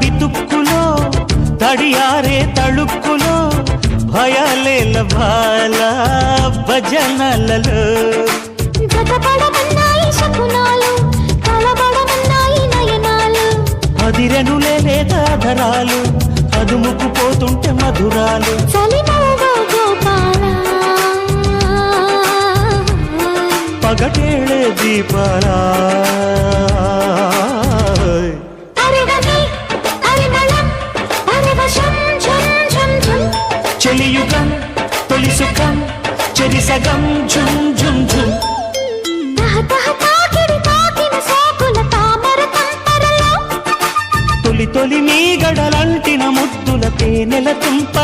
బితుక్కులో తడియారే తళుక్కులో భయాలేల భాల భజనలలో. అదిరెనులే లేదాధరాలు అదుముకు పోతుంటే మధురాలు. పగటేళే దీపాలా. చెలియుగం తొలి సుఖం చెరిసగం ఝుం ఝుం ఝుం. తొలి మీ గడలంటిన ముద్దుల తేనెల తుంప